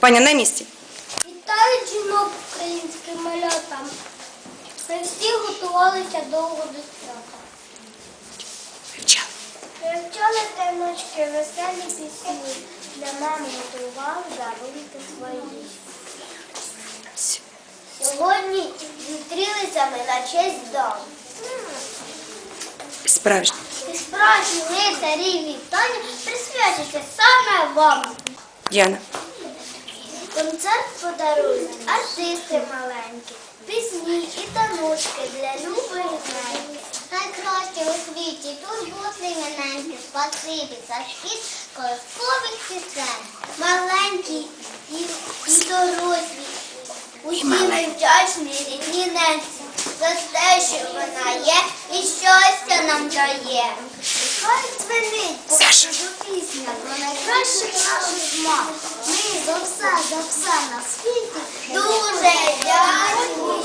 Паня на місці. Вітаю жінок українським малятам. Ми всі готувалися довго до свята. Вивчали. Вивчали темночки веселі пісні. Для мами готували дарунки свої. Сьогодні зустрілися ми на честь дам. Справжні. І справжні лицарі вітання присвячуються саме вам. Діана. Концерт подарують артисти маленькі, пісні і таночки для любої неньки. Найкраще у світі тут бути спасибі за шкіт колоскових пісень. Маленькі і, і дорослі. Усі ми вдячні рідні ненці за те, що вона є і щастя нам дає. Хай дзвенить повсюду пісня про найкращих наших мам. Ми за все, за все на світі дуже дякуємо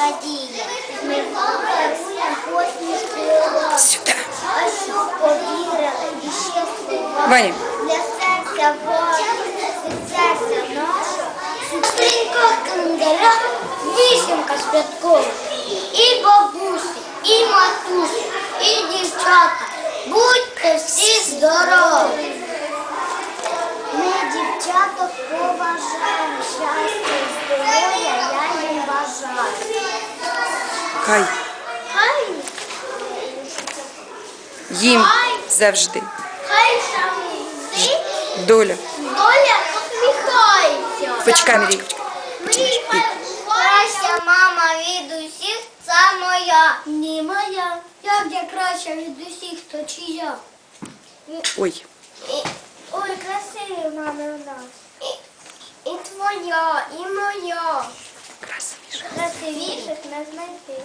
кожен нас радіє. Ми даруємо посмішки Сюди. а щоб повірили і ще слова Ваня. для серця вашого, від серця нашого, стрінька календаря, вісімка святкова. І бабусі, і матусі, і дівчата, будьте всі здорові. Хай Хай їм завжди. Хай Доля. доля посміхається. Почекай, Марійка, Мрій краща мама від усіх, це моя. Ні, моя. Як я краща від усіх, то чия? Ой. Ой, красиві мами у нас. І, і твоя, і моя. Красивіше. Красивіших не знайти.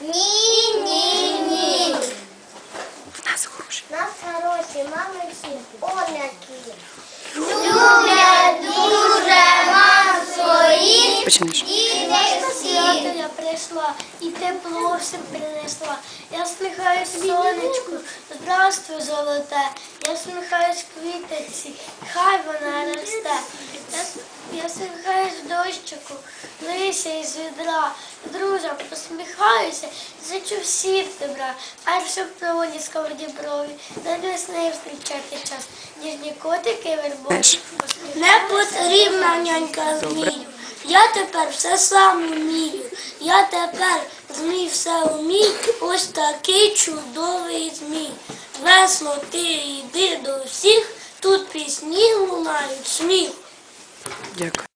Ні, ні, ні. В нас хороші. Нас хороші мами всі олякі. Люблять дуже мам своїх. Починаєш. І я прийшла, і тепло всім принесла. Я сміхаюсь сонечку, здравствуй, золоте. Я сміхаюсь квіточці, хай вона росте. Я, я сміхаюсь дощику, лися із відра. Друже, посміхаюся, зичу всім добра. Хай все проводі сковороді брові, на весни встрічати час. Ніжні котики вербові. Не потрібна нянька змію. Я тепер все сам вмію. Я тепер змій все вмій. Ось такий чудовий змій. Весло ти йди до всіх, тут пісні лунають сміх. Дякую.